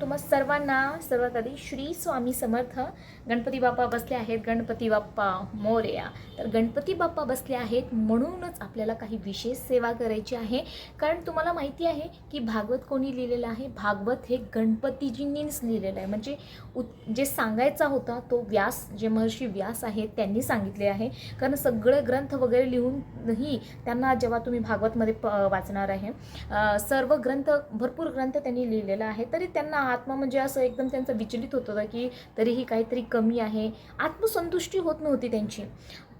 तुम्हा सर्वांना सर्वात आधी श्री स्वामी समर्थ. गणपती बाप्पा बसले आहेत. गणपती बाप्पा मोर्या. तर गणपती बाप्पा बसले आहेत म्हणूनच आपल्याला काही विशेष सेवा करायची आहे. कारण तुम्हाला माहिती आहे की भागवत कोणी लिहिलेलं आहे? भागवत हे गणपतीजींनीच लिहिलेलं आहे. म्हणजे उत जे सांगायचा होता तो व्यास जे महर्षी व्यास आहेत त्यांनी सांगितले आहे. कारण सगळे ग्रंथ वगैरे लिहूनही त्यांना जेव्हा तुम्ही भागवतमध्ये प वाचणार आहे सर्व ग्रंथ भरपूर ग्रंथ त्यांनी लिहिलेला आहे. तरी त्यांना आत्मा म्हणजे असं एकदम त्यांचं विचलित होत होतं की तरीही काहीतरी कमी आहे. आत्मसंतुष्टी होत नव्हती त्यांची.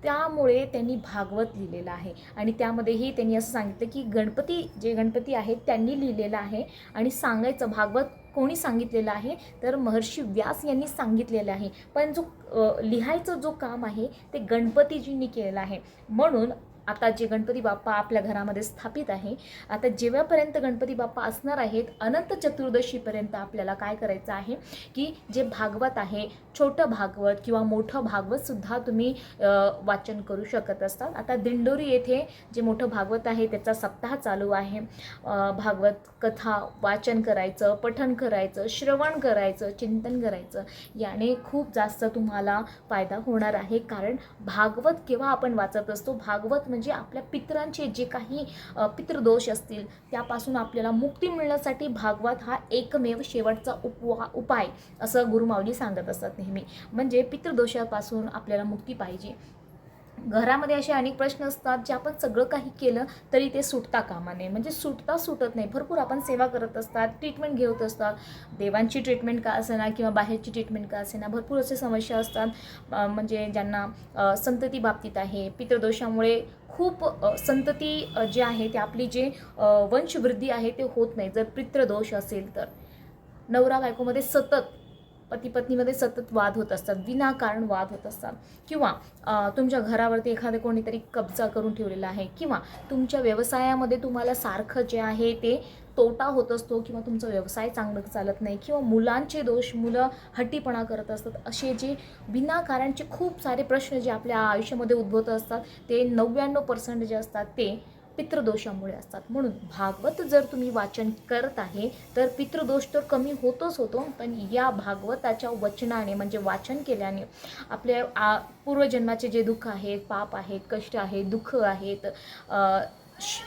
त्यामुळे त्यांनी भागवत लिहिलेलं आहे. आणि त्यामध्येही त्यांनी असं सांगितलं की गणपती जे गणपती आहेत त्यांनी लिहिलेलं आहे. आणि सांगायचं भागवत कोणी सांगितलेलं आहे? तर महर्षी व्यास यांनी सांगितलेलं आहे. पण जो लिहायचं जो काम आहे ते गणपतीजींनी केलेलं आहे. म्हणून आता जे गणपती बाप्पा आपल्या घरामध्ये स्थापित आहे आता जेव्हापर्यंत गणपती बाप्पा असणार आहेत अनंत चतुर्दशीपर्यंत आपल्याला काय करायचं आहे की जे भागवत आहे छोटं भागवत किंवा मोठं भागवतसुद्धा तुम्ही वाचन करू शकत असतात. आता दिंडोरी येथे जे मोठं भागवत आहे त्याचा सप्ताह चालू आहे. भागवत कथा वाचन करायचं पठण करायचं श्रवण करायचं चिंतन करायचं याने खूप जास्त तुम्हाला फायदा होणार आहे. कारण भागवत केव्हा आपण वाचत असतो? भागवत म्हणजे आपल्या पितरांचे जे काही पितृदोष असतील त्यापासून आपल्याला मुक्ती मिळण्यासाठी भागवत हा एकमेव शेवटचा उपवा उपाय असं गुरुमाऊली सांगत असतात नेहमी. म्हणजे पितृदोषापासून आपल्याला मुक्ती पाहिजे. घरामध्ये असे अनेक प्रश्न असतात जे आपण सगळं काही केलं तरी ते सुटता कामा नये. म्हणजे सुटता सुटत नाही. भरपूर आपण सेवा करत असतात ट्रीटमेंट घेत असतात. देवांची ट्रीटमेंट का असेना किंवा बाहेरची ट्रीटमेंट का असेना भरपूर असे समस्या असतात. म्हणजे ज्यांना संतती बाबतीत आहे पितृदोषामुळे खूप संतती जे आहे ते आपली जे वंशवृद्धी आहे ते होत नाही. जर पितृदोष असेल तर. नवरा बायकोमध्ये सतत पती पत्नीमध्ये सतत वाद होत असतात विनाकारण वाद होत असतात. किंवा तुमच्या घरावरती एखादं कोणीतरी कब्जा करून ठेवलेला आहे किंवा तुमच्या व्यवसायामध्ये तुम्हाला सारखं जे आहे ते तोटा होत असतो किंवा तुमचा व्यवसाय चांगलं चालत नाही किंवा मुलांचे दोष मुलं हट्टीपणा करत असतात असे जे विनाकारणचे खूप सारे प्रश्न जे आपल्या आयुष्यामध्ये उद्भवत असतात ते नव्याण्णव पर्सेंट जे असतात ते पितृदोषामुळे असतात. म्हणून भागवत जर तुम्ही वाचन करत आहे तर पितृदोष तर कमी होतोच होतो पण या भागवताच्या वचनाने म्हणजे वाचन केल्याने आपल्या आ पूर्वजन्माचे जे दुःख आहेत पाप आहेत कष्ट आहेत दुःख आहेत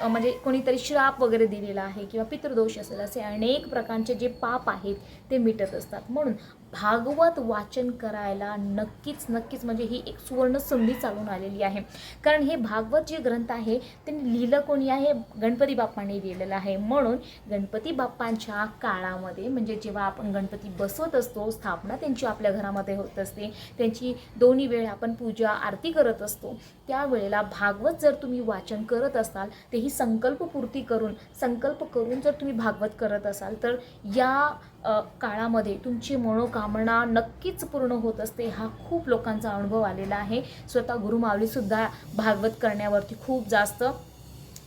म्हणजे कोणीतरी श्राप वगैरे दिलेला आहे किंवा पितृदोष असेल असे अनेक प्रकारचे जे पाप आहेत ते मिटत असतात. म्हणून भागवत वाचन करायला नक्कीच नक्कीच म्हणजे ही एक सुवर्ण संधी चालून आलेली आहे. कारण हे भागवत जे ग्रंथ आहे ते लिहिलं कोणी आहे? गणपती बाप्पाने लिहिलेलं आहे. म्हणून गणपती बाप्पांच्या काळामध्ये म्हणजे जेव्हा आपण गणपती बसवत असतो स्थापना त्यांची आपल्या घरामध्ये होत असते. त्यांची दोन्ही वेळ आपण पूजा आरती करत असतो. त्यावेळेला भागवत जर तुम्ही वाचन करत असाल ते ही संकल्पपूर्ती करून संकल्प करून जर तुम्ही भागवत करत असाल तर या काळामध्ये तुमची मनोकामना नक्कीच पूर्ण होत असते हा खूप लोकांचा अनुभव आलेला आहे. स्वतः गुरुमावलीसुद्धा भागवत करण्यावरती खूप जास्त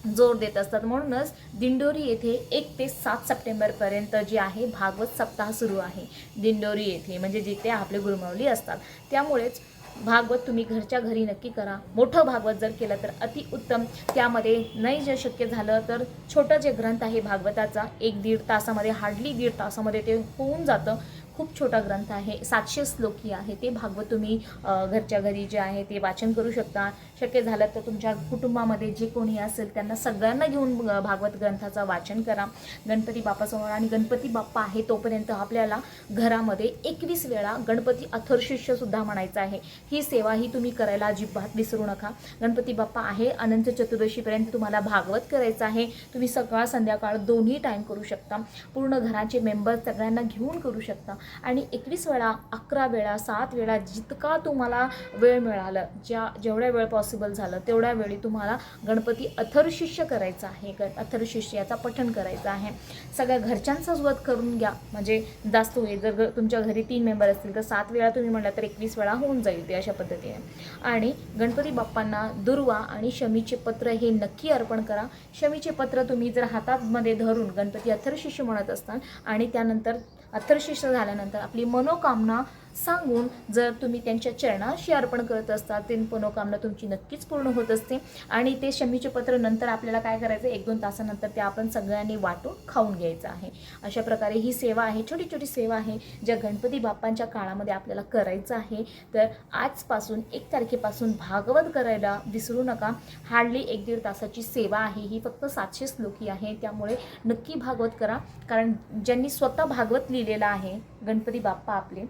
जोर देत असतात. म्हणूनच दिंडोरी येथे एक ते सात सप्टेंबरपर्यंत जे आहे भागवत सप्ताह सुरू आहे. दिंडोरी येथे म्हणजे जिथे आपले गुरुमावली असतात. त्यामुळेच भागवत तुम्ही घरच्या घरी नक्की करा. मोठं भागवत जर केलं तर अतिउत्तम त्यामध्ये नाही जर शक्य झालं तर छोटं जे ग्रंथ आहे भागवताचा एक दीड तासामध्ये हार्डली दीड तासामध्ये ते होऊन जातं. खूप छोटा ग्रंथ आहे. सातशे श्लोकी आहे. ते भागवत तुम्ही घरच्या घरी जे आहे ते वाचन करू शकता. शक्य झालं तर तुमच्या कुटुंबामध्ये जे कोणी असेल त्यांना सगळ्यांना घेऊन भागवत ग्रंथाचं वाचन करा. गणपती बाप्पासमोर आणि गणपती बाप्पा आहे तोपर्यंत आपल्याला घरामध्ये एकवीस वेळा गणपती अथर्शिष्यसुद्धा म्हणायचं आहे. ही सेवा ही तुम्ही करायला अजिबात विसरू नका. गणपती बाप्पा आहे. अनंत चतुर्दशीपर्यंत तुम्हाला भागवत करायचं आहे. तुम्ही सकाळ संध्याकाळ दोन्ही टाईम करू शकता. पूर्ण घराचे मेंबर सगळ्यांना घेऊन करू शकता. आणि एकवीस वेळा अकरा वेळा सात वेळा जितका तुम्हाला वेळ मिळालं ज्या जेवढ्या वेळ पॉसिबल झालं तेवढ्या वेळी तुम्हाला गणपती अथर्शिष्य करायचं आहे. ग अथर्शिष्य याचा पठण करायचं आहे. सगळ्या घरच्यांचा वध करून घ्या. म्हणजे जास्त होईल जर ग- तुमच्या घरी तीन मेंबर असतील तर सात वेळा तुम्ही म्हटलं तर एकवीस वेळा होऊन जाईल ते अशा पद्धतीने. आणि गणपती बाप्पांना दुर्वा आणि शमीचे पत्र हे नक्की अर्पण करा. शमीचे पत्र तुम्ही जर हातामध्ये धरून गणपती अथर्शिष्य म्हणत असताल आणि त्यानंतर अथर्शिष्ट झाल्यानंतर आपली मनोकामना सांगून जर तुम्ही त्यांच्या चरणाशी अर्पण करत असता ते मनोकामना तुमची नक्कीच पूर्ण होत असते. आणि ते शमीचे पत्र नंतर आपल्याला काय करायचं? एक दोन तासानंतर ते आपण सगळ्यांनी वाटून खाऊन घ्यायचं आहे. अशा प्रकारे ही सेवा आहे छोटी छोटी सेवा आहे ज्या गणपती बाप्पांच्या काळामध्ये आपल्याला करायचं आहे. तर आजपासून एक तारखेपासून भागवत करायला विसरू नका. हार्डली एक दीड तासाची सेवा आहे. ही फक्त सातशे श्लोकी आहे. त्यामुळे नक्की भागवत करा. कारण ज्यांनी स्वतः भागवत लिहिलेलं आहे गणपती बाप्पा आपले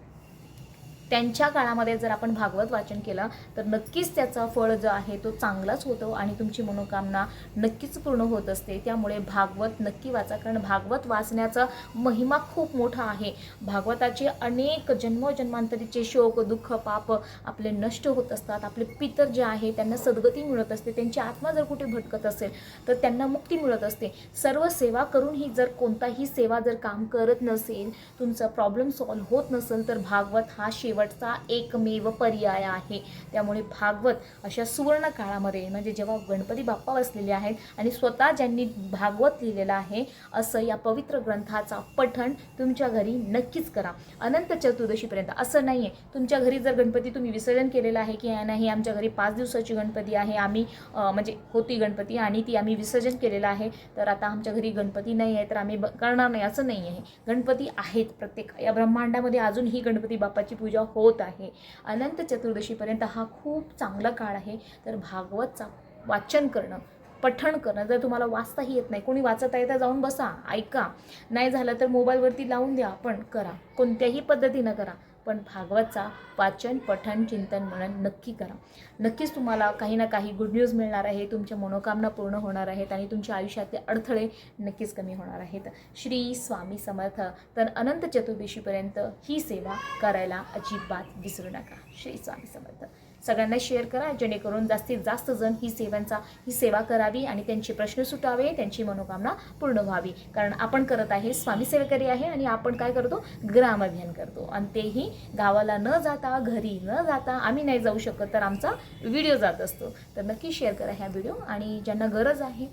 त्यांच्या काळामध्ये जर आपण भागवत वाचन केलं तर नक्कीच त्याचा फळ जो आहे तो चांगलाच होतो आणि तुमची मनोकामना नक्कीच पूर्ण होत असते. त्यामुळे भागवत नक्की वाचा कारण भागवत वाचण्याचा महिमा खूप मोठा आहे. भागवताचे अनेक जन्मजन्मांतरीचे शोक दुःख पाप आपले नष्ट होत असतात. आपले पितर जे आहे त्यांना सद्गती मिळत असते. त्यांची आत्मा जर कुठे भटकत असेल तर त्यांना मुक्ती मिळत असते. सर्व सेवा करूनही जर कोणताही सेवा जर काम करत नसेल तुमचा प्रॉब्लेम सॉल्व्ह होत नसेल तर भागवत हा शेवटचा एकमेव पर्याय आहे. त्यामुळे भागवत अशा सुवर्ण काळामध्ये म्हणजे जेव्हा गणपती बाप्पा बसलेले आहेत आणि स्वतः ज्यांनी भागवत लिहिलेलं आहे असं या पवित्र ग्रंथाचा पठण तुमच्या घरी नक्कीच करा. अनंत चतुर्दशीपर्यंत असं नाही आहे तुमच्या घरी जर गणपती तुम्ही विसर्जन केलेलं आहे की नाही आमच्या घरी पाच दिवसाची गणपती आहे आम्ही म्हणजे होती गणपती आणि ती आम्ही विसर्जन केलेलं आहे तर आता आमच्या घरी गणपती नाही आहे तर आम्ही ब- करणार नाही असं नाही आहे गणपती आहेत प्रत्येक. या ब्रह्मांडामध्ये अजूनही गणपती बाप्पाची पूजा होत आहे. अनंत चतुर्दशीपर्यंत हा खूप चांगला काळ आहे. तर भागवतचा वाचन करणं पठण करणं जर तुम्हाला वाचताही येत नाही कोणी वाचत आहे तर जाऊन बसा ऐका. नाही झालं तर मोबाईलवरती लावून द्या पण करा. कोणत्याही पद्धतीनं करा. पण भागवतचा वाचन पठन चिंतन मनन नक्की करा. नक्कीच तुम्हाला काही ना काही गुड न्यूज मिळणार आहे तुमच्या मनोकामना पूर्ण होणार आहेत आणि तुमच्या आयुष्यातले अडथळे नक्कीच कमी होणार आहेत. श्री स्वामी समर्थ. तर अनंत चतुर्दशीपर्यंत ही सेवा करायला अजिबात विसरू नका. श्री स्वामी समर्थ. सगळ्यांना शेअर करा जेणेकरून जास्तीत जास्त जण ही सेवांचा ही सेवा करावी आणि त्यांचे प्रश्न सुटावे त्यांची मनोकामना पूर्ण व्हावी. कारण आपण करत आहे स्वामी सेवेकरी आहे आणि आपण काय करतो? ग्राम अभियान करतो. आणि तेही गावाला न जाता घरी न जाता आम्ही नाही जाऊ शकत तर आमचा व्हिडिओ जात असतो. तर नक्की शेअर करा ह्या व्हिडिओ आणि ज्यांना गरज आहे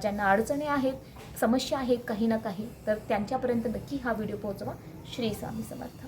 ज्यांना अडचणी आहेत समस्या आहेत काही ना काही तर त्यांच्यापर्यंत नक्की हा व्हिडिओ पोहोचवा. श्री स्वामी समर्थ.